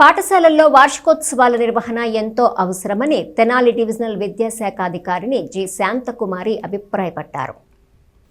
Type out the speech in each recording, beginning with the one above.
పాఠశాలల్లో వార్షికోత్సవాల నిర్వహణ ఎంతో అవసరమని తెనాలి డివిజనల్ విద్యాశాఖ అధికారిని జి శాంతకుమారి అభిప్రాయపడ్డారు.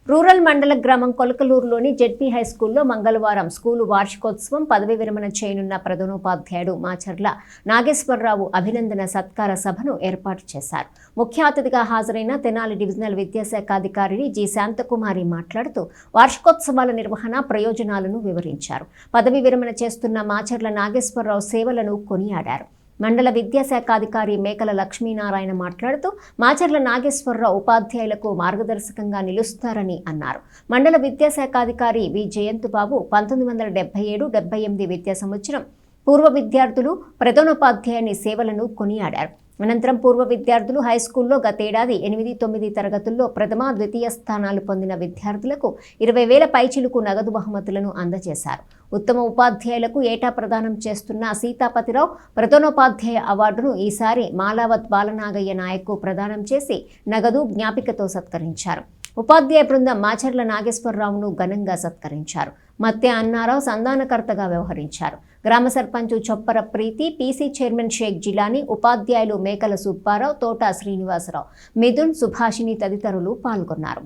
రూరల్ మండల గ్రామం కొలకలూరులోని జెడ్పీ హై స్కూల్లో మంగళవారం స్కూలు వార్షికోత్సవం పదవి విరమణ చేయనున్న ప్రధానోపాధ్యాయుడు మాచర్ల నాగేశ్వరరావు అభినందన సత్కార సభను ఏర్పాటు చేశారు. ముఖ్య అతిథిగా హాజరైన తెనాలి డివిజనల్ విద్యాశాఖ అధికారిని జి. శాంతకుమారి మాట్లాడుతూ వార్షికోత్సవాల నిర్వహణ ప్రయోజనాలను వివరించారు. పదవి విరమణ చేస్తున్న మాచర్ల నాగేశ్వరరావు సేవలను కొనియాడారు. మండల విద్యాశాఖ అధికారి మేకల లక్ష్మీనారాయణ మాట్లాడుతూ మాచర్ల నాగేశ్వరరావు ఉపాధ్యాయులకు మార్గదర్శకంగా నిలుస్తారని అన్నారు. మండల విద్యాశాఖ అధికారి వి. జయంతుబాబు పంతొమ్మిది వందల డెబ్బై ఏడు డెబ్బై ఎనిమిది విద్యా సంవత్సరం పూర్వ విద్యార్థులు ప్రధానోపాధ్యాయుని సేవలను కొనియాడారు. అనంతరం పూర్వ విద్యార్థులు హై స్కూల్లో గతేడాది ఎనిమిది తొమ్మిది తరగతుల్లో ప్రథమ ద్వితీయ స్థానాలు పొందిన విద్యార్థులకు ఇరవై వేల పైచిలుకు నగదు బహుమతులను అందజేశారు. ఉత్తమ ఉపాధ్యాయులకు ఏటా ప్రదానం చేస్తున్న సీతాపతిరావు ప్రధానోపాధ్యాయ అవార్డును ఈసారి మాలావత్ బాలనాగయ్య నాయకు ప్రదానం చేసి నగదు జ్ఞాపికతో సత్కరించారు. ఉపాధ్యాయ బృందం మాచర్ల నాగేశ్వరరావును ఘనంగా సత్కరించారు. మత్తే అన్నారావు సంధానకర్తగా వ్యవహరించారు. గ్రామ సర్పంచ్ చొప్పర ప్రీతి పీసీ చైర్మన్ షేక్ జిలానీ ఉపాధ్యాయులు మేకల సుబ్బారావు తోట శ్రీనివాసరావు మిథున్ సుభాషిణి తదితరులు పాల్గొన్నారు.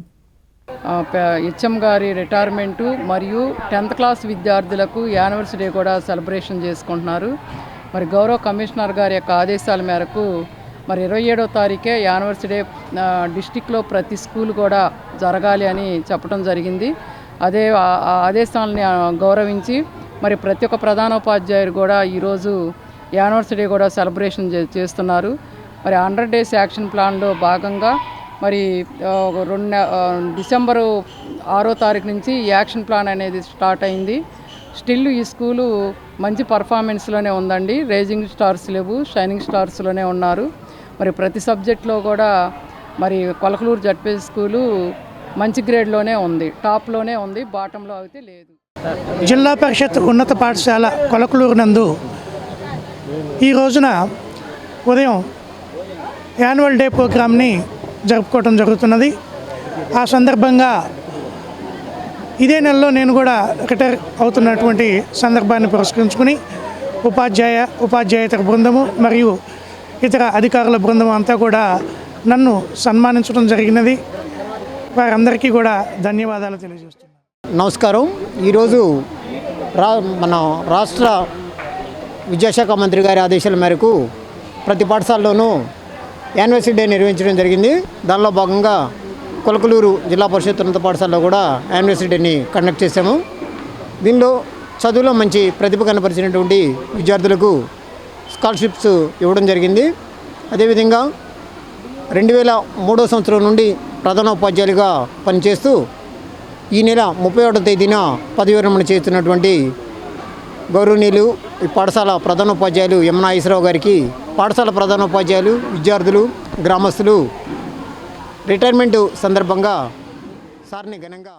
ఆ, హెచ్ఎం గారి రిటైర్మెంటు మరియు టెన్త్ క్లాస్ విద్యార్థులకు యానివర్సరీ కూడా సెలబ్రేషన్ చేసుకుంటున్నారు. మరి గౌరవ కమిషనర్ గారి యొక్క ఆదేశాల మేరకు మరి ఇరవై ఏడో తారీఖే యానివర్సరీ డిస్టిక్లో ప్రతి స్కూల్ కూడా జరగాలి అని చెప్పడం జరిగింది. అదే అదే స్థానాన్ని ఆదేశాలని గౌరవించి మరి ప్రతి ఒక్క ప్రధానోపాధ్యాయుడు కూడా ఈరోజు యానివర్సరీ కూడా సెలబ్రేషన్ చే- చేస్తున్నారు. మరి హండ్రెడ్ డేస్ యాక్షన్ ప్లాన్లో భాగంగా మరి రెండు డిసెంబరు ఆరో తారీఖు నుంచి ఈ యాక్షన్ ప్లాన్ అనేది స్టార్ట్ అయింది. స్టిల్ ఈ స్కూలు మంచి పర్ఫార్మెన్స్లోనే ఉందండి. రేజింగ్ స్టార్స్ లేవు షైనింగ్ స్టార్స్లోనే ఉన్నారు. మరి ప్రతి సబ్జెక్ట్లో కూడా మరి కొలకలూరు జడ్పీ స్కూలు మంచి గ్రేడ్లోనే ఉంది టాప్లోనే ఉంది బాటంలో అయితే లేదు. జిల్లా పరిషత్ ఉన్నత పాఠశాల కొలకలూరు నందు ఈ రోజున ఉదయం యాన్యువల్ డే ప్రోగ్రామ్ని జరుపుకోవటం జరుగుతున్నది. ఆ సందర్భంగా ఇదే నెలలో నేను కూడా రిటైర్ అవుతున్నటువంటి సందర్భాన్ని పురస్కరించుకుని ఉపాధ్యాయ ఉపాధ్యాయేతర బృందము మరియు ఇతర అధికారుల బృందం అంతా కూడా నన్ను సన్మానించడం జరిగినది. వారందరికీ కూడా ధన్యవాదాలు తెలియజేస్తున్నాను. నమస్కారం. ఈరోజు రా మన రాష్ట్ర విద్యాశాఖ మంత్రి గారి ఆదేశాల మేరకు ప్రతి పాఠశాలలోనూ యానివర్సిటీ డే నిర్వహించడం జరిగింది. దానిలో భాగంగా కొలకలూరు జిల్లా పరిషత్ ఉన్నత పాఠశాలలో కూడా యానివర్సిటీ డేని కండక్ట్ చేశాము. దీనిలో చదువులో మంచి ప్రతిభ కనపరిచినటువంటి విద్యార్థులకు స్కాలర్షిప్స్ ఇవ్వడం జరిగింది. అదేవిధంగా రెండు వేల మూడో సంవత్సరం నుండి ప్రధానోపాధ్యాయులుగా పనిచేస్తూ ఈ నెల ముప్పై ఒకటో తేదీన పదవి విరమణ చేస్తున్నటువంటి గౌరవనీయులు ఈ పాఠశాల ప్రధానోపాధ్యాయులు ఎం నాగేశ్వరరావు గారికి పాఠశాల ప్రధానోపాధ్యాయులు విద్యార్థులు గ్రామస్తులు రిటైర్మెంట్ సందర్భంగా సార్ని ఘనంగా